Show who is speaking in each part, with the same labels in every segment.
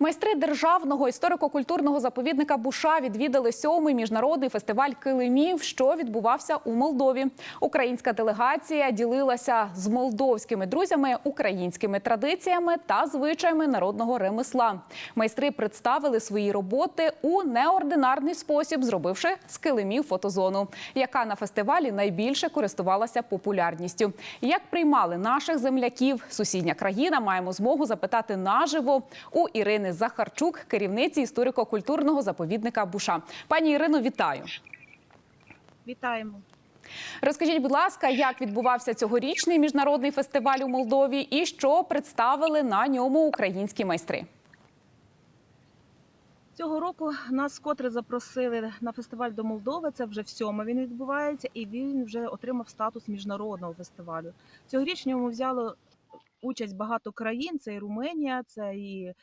Speaker 1: Майстри державного історико-культурного заповідника Буша відвідали сьомий міжнародний фестиваль килимів, що відбувався у Молдові. Українська делегація ділилася з молдовськими друзями українськими традиціями та звичаями народного ремесла. Майстри представили свої роботи у неординарний спосіб, зробивши з килимів фотозону, яка на фестивалі найбільше користувалася популярністю. Як приймали наших земляків сусідня країна, маємо змогу запитати наживо у Ірини Захарчук, керівниці історико-культурного заповідника Буша. Пані Ірино, вітаю.
Speaker 2: Вітаємо.
Speaker 1: Розкажіть, будь ласка, як відбувався цьогорічний міжнародний фестиваль у Молдові і що представили на ньому українські майстри?
Speaker 2: Цього року нас вкотре запросили на фестиваль до Молдови. Це вже в сьоме він відбувається, і він вже отримав статус міжнародного фестивалю. Цьогоріч в ньому взяло участь багато країн. Це і Руменія, це і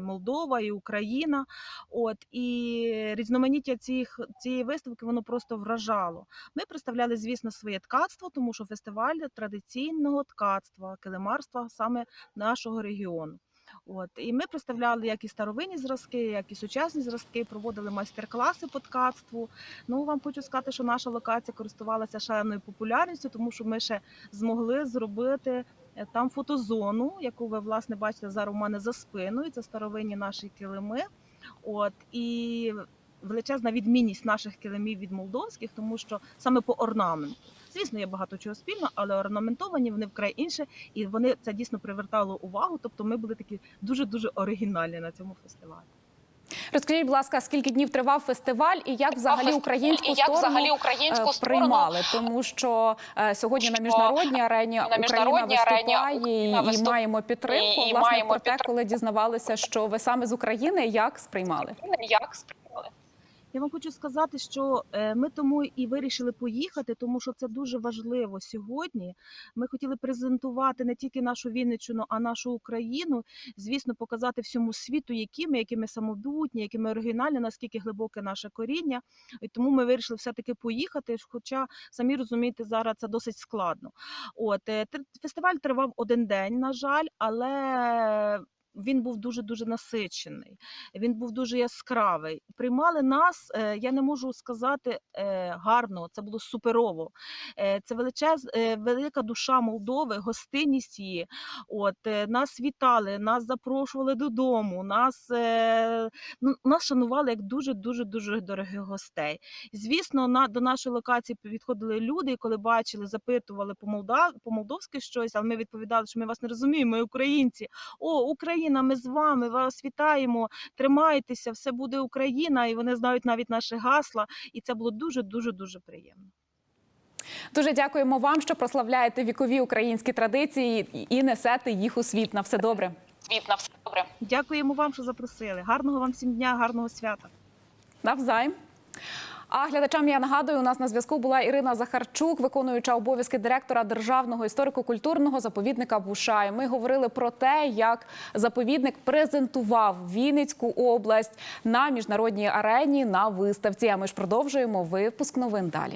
Speaker 2: Молдова, і Україна. От і різноманіття цих цієї виставки воно просто вражало. Ми представляли, звісно, своє ткацтво, тому що фестиваль традиційного ткацтва, килимарства саме нашого регіону. От і ми представляли як і старовинні зразки, як і сучасні зразки, проводили майстер-класи по ткацтву. Ну вам хочу сказати, що наша локація користувалася шаленою популярністю, тому що ми ще змогли зробити е, там фотозону, яку ви власне бачите зараз у мене за спиною. Це старовинні наші килими. От і величезна відмінність наших килимів від молдовських, тому що саме по орнаменту. Звісно, є багато чого спільного, але орнаментовані вони вкрай інше, і вони це дійсно привертало увагу. Тобто, ми були такі дуже дуже оригінальні на цьому фестивалі.
Speaker 1: Розкажіть, будь ласка, скільки днів тривав фестиваль і як взагалі українську
Speaker 3: і як
Speaker 1: сторону
Speaker 3: взагалі українську
Speaker 1: е,
Speaker 3: сторону,
Speaker 1: приймали? Тому що е, сьогодні на міжнародній арені
Speaker 3: на
Speaker 1: Україна
Speaker 3: міжнародній
Speaker 1: виступає і,
Speaker 3: виступ-
Speaker 1: маємо підтримку.
Speaker 3: і- і
Speaker 1: Власне,
Speaker 3: маємо
Speaker 1: про те, коли дізнавалися, що ви саме з України, як сприймали?
Speaker 3: Як сприйняли?
Speaker 2: Я вам хочу сказати, що е, ми тому і вирішили поїхати, тому що це дуже важливо сьогодні. Ми хотіли презентувати не тільки нашу Вінниччину, а нашу Україну. Звісно, показати всьому світу, які ми, які ми самобутні, які ми оригінальні, наскільки глибоке наше коріння. І тому ми вирішили все-таки поїхати. Хоча самі розумієте, зараз це досить складно. От е, фестиваль тривав один день, на жаль, але. Він був дуже дуже насичений, він був дуже яскравий. Приймали нас, е, я не можу сказати е, гарно, це було суперово. Е, Це величез, велика душа Молдови, гостинність її. От нас вітали, нас запрошували додому, нас, ну, нас шанували як дуже дуже дуже дорогих гостей. Звісно, на до нашої локації підходили люди, і коли бачили, запитували по молдовськи щось, але ми відповідали, що ми вас не розуміємо, ми українці. О, Україна, ми з вами, вас вітаємо, тримайтеся, все буде Україна, і вони знають навіть наші гасла, і це було дуже дуже дуже приємно.
Speaker 1: Дуже дякуємо вам, що прославляєте вікові українські традиції і несете їх у світ. На все добре.
Speaker 3: Світ на все добре.
Speaker 2: Дякуємо вам, що запросили. Гарного вам всім дня, гарного свята.
Speaker 1: Навзаєм. А глядачам я нагадую, у нас на зв'язку була Ірина Захарчук, виконуюча обов'язки директора державного історико-культурного заповідника Буша. І Ми говорили про те, як заповідник презентував Вінницьку область на міжнародній арені на виставці. А ми ж продовжуємо випуск новин далі.